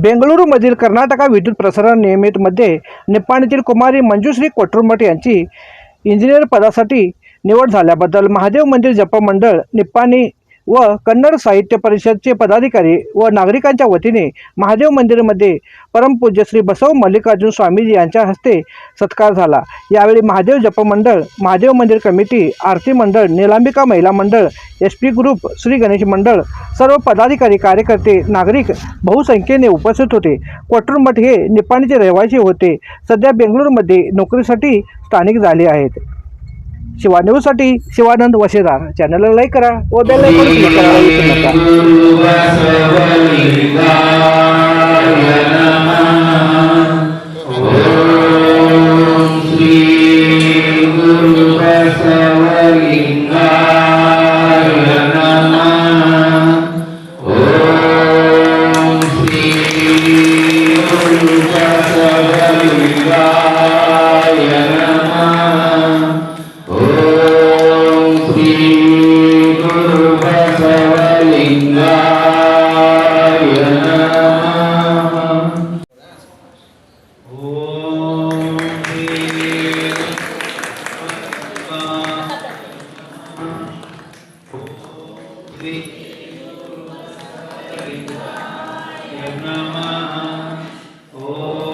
बेंगळुरूमधील कर्नाटका विद्युत प्रसारण नियमितमध्ये निप्पाणीतील कुमारी मंजुश्री कोटरुमठ यांची इंजिनियर पदासाठी निवड झाल्याबद्दल महादेव मंदिर जप मंडळ निप्पाणी व कन्नड साहित्य परिषदचे पदाधिकारी व नागरिकांच्या वतीने महादेव मंदिरमध्ये परमपूज्य श्री बसव मल्लिकार्जुन स्वामीजी यांच्या हस्ते सत्कार झाला. यावेळी महादेव जपमंडळ महादेव मंदिर कमिटी आरती मंडळ निलांबिका महिला मंडळ S P group Shri Ganesh मंडळ सर्व पदाधिकारी कार्यकर्ते नागरिक बहुसंख्येने उपस्थित होते. कोटरुमठ हे निपाणीचे रहिवासी होते. सध्या बेंगळूरमध्ये नोकरीसाठी स्थानिक झाले आहेत. शिवा न्यूजसाठी शिवानंद वशेदार चॅनलला लाईक करा व बेल Yeah. Oh.